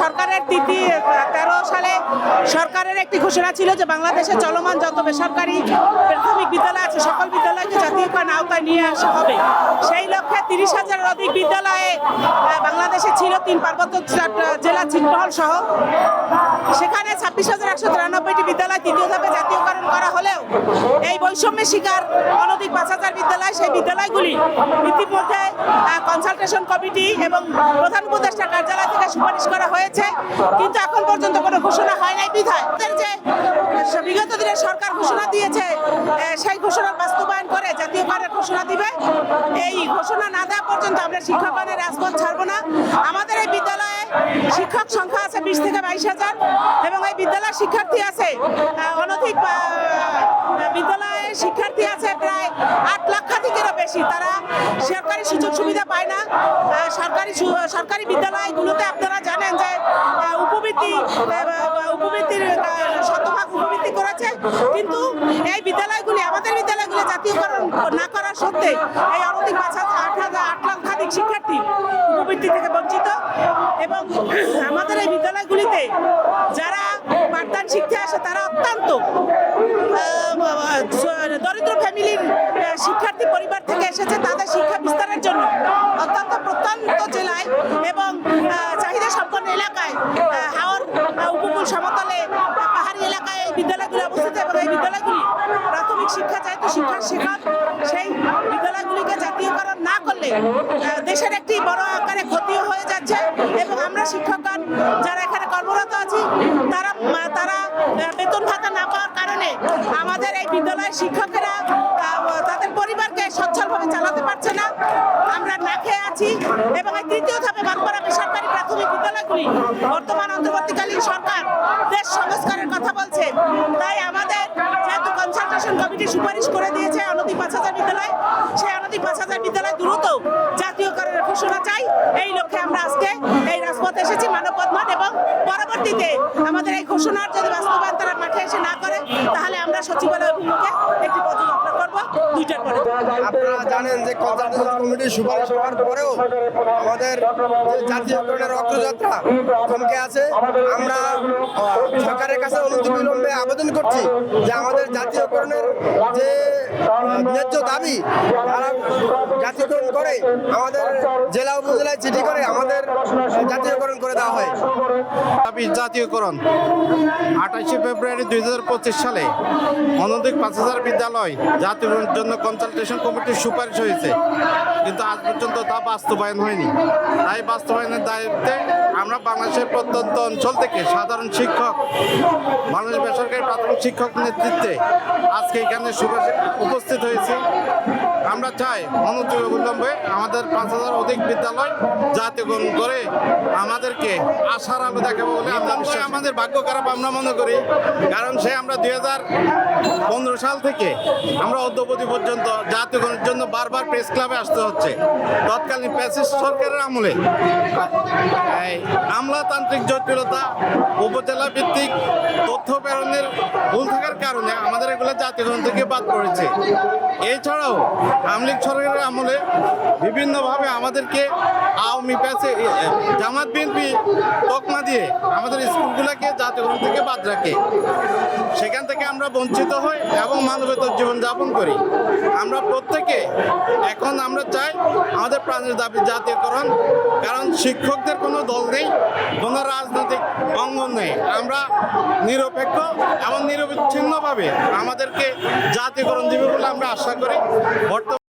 সরকারের তিথি তেরো সালে সরকারের একটি ঘোষণা ছিল যে বাংলাদেশে চলমান যত বেসরকারি প্রাথমিক বিদ্যালয় আছে, সকল নিয়ে আসা হবে। সেই লক্ষ্যে তিরিশ হাজারের অধিক বিদ্যালয়ে বাংলাদেশে ছিল তিন পার্বত্য জেলা ছিটমহল সহ। সেখানে ছাব্বিশ হাজার একশো তিরানব্বইটি বিদ্যালয় তৃতীয় ধাপে জাতীয়করণ করা হলেও এই বৈষম্যের শিকার অনধিক পাঁচ হাজার বিদ্যালয়। সেই বিদ্যালয়গুলি ইতিমধ্যে কনসালটেশন কমিটি এবং প্রধান উপদেষ্টার কার্যালয় থেকে সুপারিশ করা হয়েছে। কিন্তু এখন পর্যন্ত কোনো ঘোষণা হয় নাই বিধায়। যে সরকার ঘোষণা দিয়েছে সেই ঘোষণার বাস্তবায়ন করে জাতীয়করণের ঘোষণা দিবে। এই ঘোষণা না দেওয়া পর্যন্ত আমরা শিক্ষকগণের রাজপথ ছাড়বো না। আমাদের এই বিদ্যালয়ে শিক্ষক সংখ্যা আছে বিশ থেকে বাইশ হাজার এবং এই বিদ্যালয়ের শিক্ষার্থী আছে অনধিক বিদ্যালয়ে শিক্ষার্থী আছে প্রায় আট লক্ষাধিকেরও বেশি। তারা সরকারি সুযোগ সুবিধা পায় না। সরকারি সরকারি বিদ্যালয়গুলোতে আপনারা জানেন যে উপবৃত্তি উপবৃত্তির শতভাগ উপবৃত্তি করেছে কিন্তু এই বিদ্যালয়গুলি, আমাদের বিদ্যালয়গুলি জাতীয়করণ না করার সত্ত্বে এই অনধিক পাঁচ হাজার আট হাজার আট লক্ষাধিক শিক্ষার্থী উপবৃত্তি থেকে বঞ্চিত। এবং আমাদের এই বিদ্যালয়গুলিতে যারা পাঠদান শিখতে আসে, তারা অত্যন্ত দরিদ্র ফ্যামিলির শিক্ষার্থী পরিবার থেকে এসেছে তাদের শিক্ষা বিস্তারের জন্য। অত্যন্ত প্রত্যন্ত জেলায় এবং চাহিদা সম্পন্ন এলাকায় আহ, হাওর আহ, উপকূল সমতলে আহ, পাহাড়ি এলাকায় এই বিদ্যালয়গুলি অবস্থিত এবং এই বিদ্যালয়গুলি প্রাথমিক শিক্ষা যেহেতু শিক্ষার শেখান সেই বিদ্যালয়গুলিকে জাতীয়করণ না করলে দেশের একটি বড় আকারে ক্ষতিও হয়ে যাচ্ছে এবং আমরা শিক্ষকগণ যারা এখানে কর্মরত আছি, তারা তারা বেতন ভাতা না পাওয়ার কারণে আমাদের এই বিদ্যালয়ের শিক্ষকেরা তাদের পরিবারকে সচ্ছলভাবে চালাতে পারছে না। আমরা না খেয়ে আছি এবং এই তৃতীয় ধাপে বানপাড়া বেসরকারি প্রাথমিক বিদ্যালয়গুলি বর্তমান অন্তর্বর্তীকালীন সরকার দেশ সংস্কারের কথা বলছে। তাই আমাদের কমিটি সুপারিশ করে দিয়েছে অনধিক পাঁচ হাজার বিদ্যালয়। সেই অনধিক পাঁচ হাজার বিদ্যালয় দ্রুত জাতীয়করণের ঘোষণা চাই। এই লক্ষ্যে আমরা আজকে এই রাজপথে এসেছি, মানব মানববন্ধন এবং পরবর্তীতে আমাদের এই ঘোষণার যদি বাস্তবায়ন তারা মাঠে এসে না করে, তাহলে আমরা সচিবালয় অভিমুখে একটি পদযাত্রা আপনারা জানেন যে কনসালটেশন কমিটির সুপারিশ করার পরেও আমাদের জাতীয়করণের অগ্রযাত্রা থমকে আছে। আমরা সরকারের কাছে অনুমতি বিলম্বে আবেদন করছি যে আমাদের জাতীয়করণের যে ন্যায্য দাবি তারা জাতীয়করণ করে, আমাদের জেলা উপজেলায় চিঠি করে আমাদের জাতীয়করণ করে দেওয়া হয়। দাবি জাতীয়করণ। আঠাশে ফেব্রুয়ারি দুই হাজার পঁচিশ সালে অনধিক পাঁচ হাজার বিদ্যালয় জাতীয়করণের জন্য কনসালটেশন কমিটির সুপারিশ হয়েছে। কিন্তু আজ পর্যন্ত তা বাস্তবায়ন হয়নি। তাই বাস্তবায়নের দায়িত্বে আমরা বাংলাদেশের প্রত্যন্ত অঞ্চল থেকে সাধারণ শিক্ষক, বাংলাদেশ বেসরকারি প্রাথমিক শিক্ষক নেতৃত্বে আজকে এখানে উপস্থিত হয়েছি। আমরা চাই অনতিবিলম্বে আমাদের পাঁচ হাজার অধিক বিদ্যালয় জাতীয়করণ করে আমাদেরকে আশার আলো দেখাবো বলে আমাদের ভাগ্য খারাপ, আমরা মনে করি। কারণ সে আমরা দুই হাজার পনেরো সাল থেকে আমরা অদ্যবধি পর্যন্ত জাতীয়করণের জন্য বারবার প্রেস ক্লাবে আসতে হচ্ছে। তৎকালীন প্যাসিস্ট সরকারের আমলে। আমলাতান্ত্রিক জটিলতা, উপজেলা ভিত্তিক তথ্য প্রেরণের ভুল থাকার কারণে আমাদের এগুলো জাতীয়করণ থেকে বাদ পড়েছে। এছাড়াও আমলিক সরকারের আমলে বিভিন্নভাবে আমাদেরকে আওয়ামী প্যাসে জামাত বিএনপি তকমা দিয়ে আমাদের স্কুলগুলোকে জাতীয়করণ থেকে বাদ রাখে। সেখান থেকে আমরা বঞ্চিত হই এবং মানবেতর জীবনযাপন করি। আমরা প্রত্যেকে এখন আমরা চাই আমাদের প্রাণের দাবি জাতীয়করণ, কারণ শিক্ষকদের কোনো দল নেই, কোনো রাজনৈতিক অঙ্গন নেই। আমরা নিরপেক্ষ এবং নিরবিচ্ছিন্নভাবে আমাদেরকে জাতীয়করণ দিবে বলে আমরা আশা করি। বর্তমান